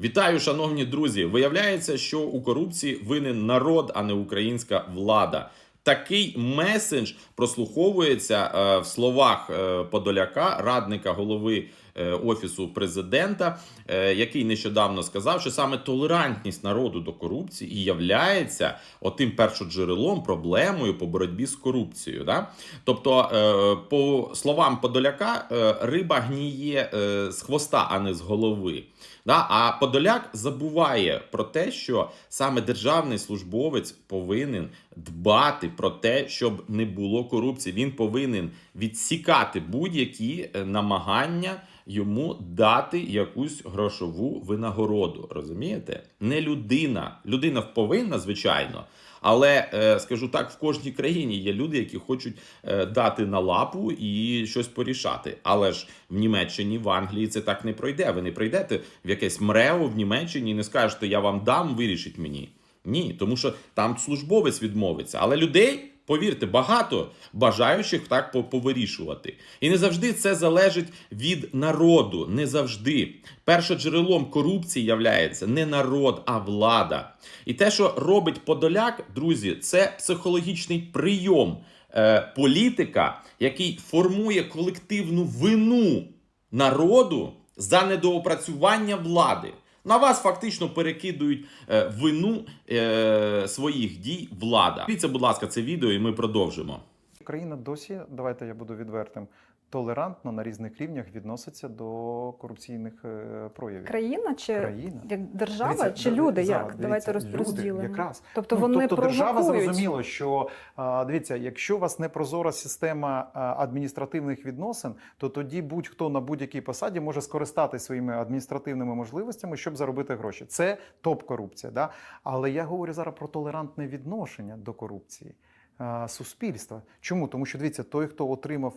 Вітаю, шановні друзі! Виявляється, що у корупції винен народ, а не українська влада. Такий месендж прослуховується е, в словах е, Подоляка, радника голови офісу президента, е, який нещодавно сказав, що саме толерантність народу до корупції являється отим першоджерелом, проблемою по боротьбі з корупцією. Да? Тобто, е, по словам Подоляка, е, риба гніє е, з хвоста, а не з голови. Да? А Подоляк забуває про те, що саме державний службовець повинен дбати про те, щоб не було корупції. Він повинен відсікати будь-які е, намагання йому дати якусь грошову винагороду. Розумієте? Не людина. Людина повинна, звичайно. Але е, скажу так, в кожній країні є люди, які хочуть е, дати на лапу і щось порішати. Але ж в Німеччині, в Англії це так не пройде. Ви не прийдете в якесь МРЕО в Німеччині і не скажете, я вам дам, вирішіть мені. Ні, тому що там службовець відмовиться. Але людей, повірте, багато бажаючих так повирішувати. І не завжди це залежить від народу. Не завжди. Першоджерелом корупції являється не народ, а влада. І те, що робить Подоляк, друзі, це психологічний прийом е, політика, який формує колективну вину народу за недоопрацювання влади. На вас фактично перекидують е, вину е, своїх дій влада. Дивіться, будь ласка, це відео, і ми продовжимо. Україна досі, давайте я буду відвертим, толерантно на різних рівнях відноситься до корупційних е, проявів. Країна чи Країна. як держава, Дивіться, чи люди? зараз, як? дивіться, Давайте роз- люди. Якраз. Тобто Ну, вони тобто держава зрозуміло, що дивіться, якщо у вас не прозора система адміністративних відносин, то тоді будь-хто на будь-якій посаді може скористатися своїми адміністративними можливостями, щоб заробити гроші. Це топ-корупція. Да? Але я говорю зараз про толерантне відношення до корупції суспільства. Чому? Тому що дивіться, той, хто отримав.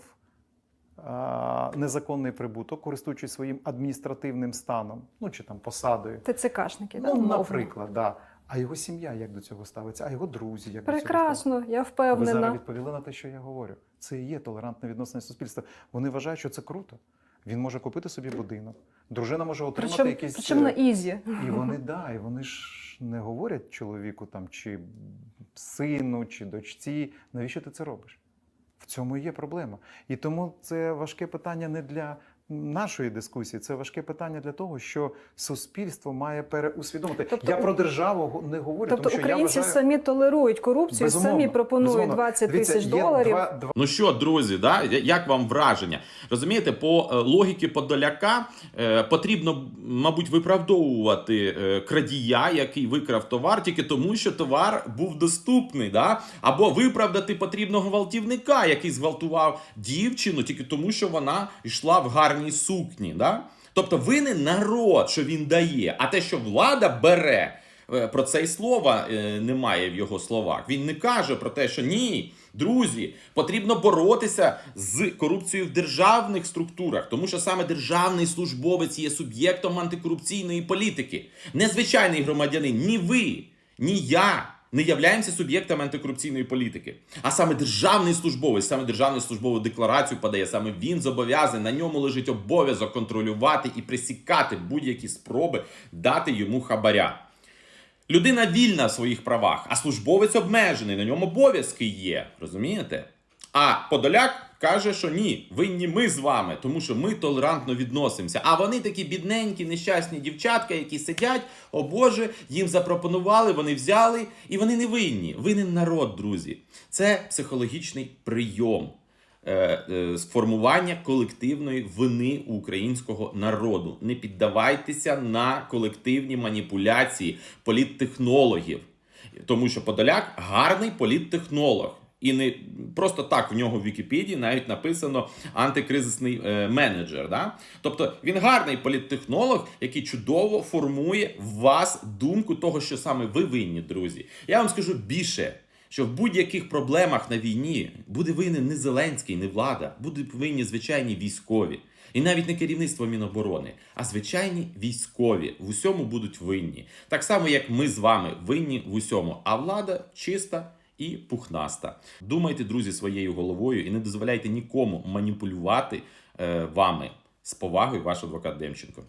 А, Незаконний прибуток, користуючись своїм адміністративним станом, ну чи там посадою, ТЦКшники, Ну, умовно. наприклад, да. А його сім'я як до цього ставиться, а його друзі як до цього Прекрасно, я ставляться? Ви зараз відповіли на те, що я говорю. Це і є толерантне відносини суспільства. Вони вважають, що це круто. Він може купити собі будинок, дружина може отримати Причому, якісь. причому на е, ізі. І вони да, і вони ж не говорять чоловіку там чи сину, чи дочці. Навіщо ти це робиш? Цьому і є проблема. І тому це важке питання не для нашої дискусії, це важке питання для того, що суспільство має переусвідомити. Тобто я про державу не говорю, Тобто тому що українці я вважаю... самі толерують корупцію, Безумовно, самі пропонують безумовно. 20 тисяч доларів. Два, два Ну що, друзі, да? як вам враження? Розумієте, по е, логіки Подоляка е, потрібно, мабуть, виправдовувати е, крадія, який викрав товар, тільки тому, що товар був доступний. Да? Або виправдати потрібного гвалтівника, який зґвалтував дівчину, тільки тому, що вона йшла в гарній сукні. Да? Тобто винен народ, що він дає, а те, що влада бере. Е, Про це й слова е, немає в його словах. Він не каже про те, що ні, друзі, потрібно боротися з корупцією в державних структурах, тому що саме державний службовець є суб'єктом антикорупційної політики. Незвичайний громадянин, ні ви, ні я. Не являємося суб'єктами антикорупційної політики, а саме державний службовець, саме державний службову декларацію подає. Саме він зобов'язаний, на ньому лежить обов'язок контролювати і присікати будь-які спроби дати йому хабаря. Людина вільна в своїх правах, а службовець обмежений, на ньому обов'язки є. Розумієте? А Подоляк каже, що ні, винні ми з вами, тому що ми толерантно відносимося. А вони такі бідненькі, нещасні дівчатка, які сидять, о Боже, їм запропонували, вони взяли, і вони не винні. Винен народ, друзі. Це психологічний прийом е, е, сформування колективної вини українського народу. Не піддавайтеся на колективні маніпуляції політтехнологів, тому що Подоляк гарний політтехнолог. І не просто так в нього в Вікіпедії навіть написано антикризисний е, менеджер. Да? Тобто він гарний політтехнолог, який чудово формує в вас думку того, що саме ви винні, друзі. Я вам скажу більше що в будь-яких проблемах на війні буде винен не Зеленський, не влада, будуть винні звичайні військові. І навіть не керівництво Міноборони, а звичайні військові в усьому будуть винні. Так само, як ми з вами винні в усьому, а влада чиста і пухнаста. Думайте, друзі, своєю головою і не дозволяйте нікому маніпулювати е, вами. З повагою, ваш адвокат Демченко.